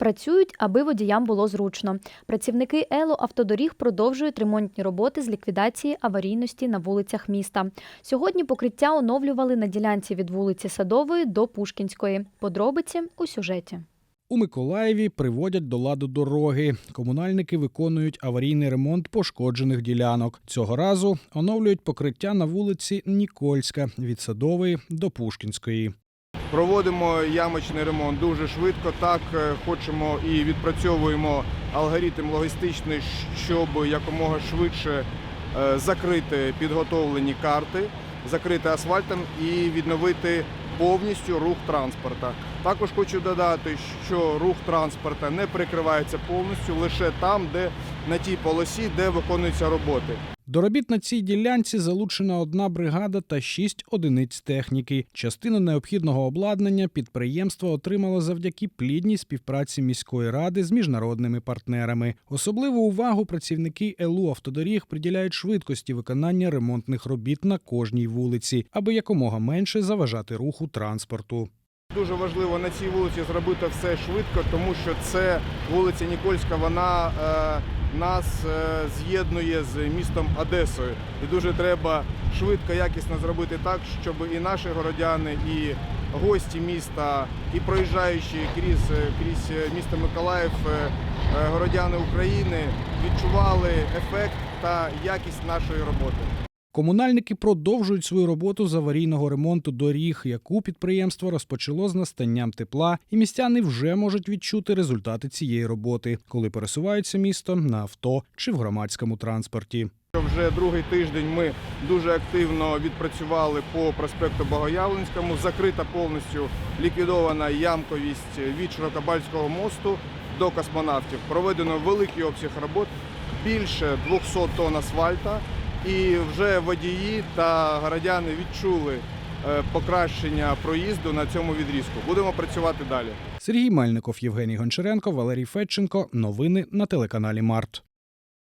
Працюють, аби водіям було зручно. Працівники Ело автодоріг продовжують ремонтні роботи з ліквідації аварійності на вулицях міста. Сьогодні покриття оновлювали на ділянці від вулиці Садової до Пушкінської. Подробиці у сюжеті. У Миколаєві приводять до ладу дороги. Комунальники виконують аварійний ремонт пошкоджених ділянок. Цього разу оновлюють покриття на вулиці Нікольська від Садової до Пушкінської. Проводимо ямочний ремонт дуже швидко. Так е, хочемо і відпрацьовуємо алгоритм логістичний, щоб якомога швидше е, закрити підготовлені карти, закрити асфальтом і відновити повністю рух транспорта. Також хочу додати, що рух транспорта не перекривається повністю лише там, де на тій полосі, де виконуються роботи. До робіт на цій ділянці залучена одна бригада та шість одиниць техніки. Частину необхідного обладнання підприємство отримало завдяки плідній співпраці міської ради з міжнародними партнерами. Особливу увагу працівники ЕЛУ автодоріг приділяють швидкості виконання ремонтних робіт на кожній вулиці, аби якомога менше заважати руху транспорту. Дуже важливо на цій вулиці зробити все швидко, тому що це вулиця Нікольська, вона е, нас е, з'єднує з містом Одесою. І дуже треба швидко, якісно зробити так, щоб і наші городяни, і гості міста, і проїжджаючі крізь, е, крізь е, місто Миколаїв, е, е, городяни України відчували ефект та якість нашої роботи. Комунальники продовжують свою роботу з аварійного ремонту доріг, яку підприємство розпочало з настанням тепла, і містяни вже можуть відчути результати цієї роботи, коли пересуваються містом на авто чи в громадському транспорті. Вже другий тиждень ми дуже активно відпрацювали по проспекту Богоявленському. Закрита повністю ліквідована ямковість від Широкобальського мосту до космонавтів. Проведено великий обсяг робот, більше 200 тонн асфальта. І вже водії та городяни відчули е, покращення проїзду на цьому відрізку. Будемо працювати далі. Сергій Мельников, Євгеній Гончаренко, Валерій Федченко. Новини на телеканалі Март.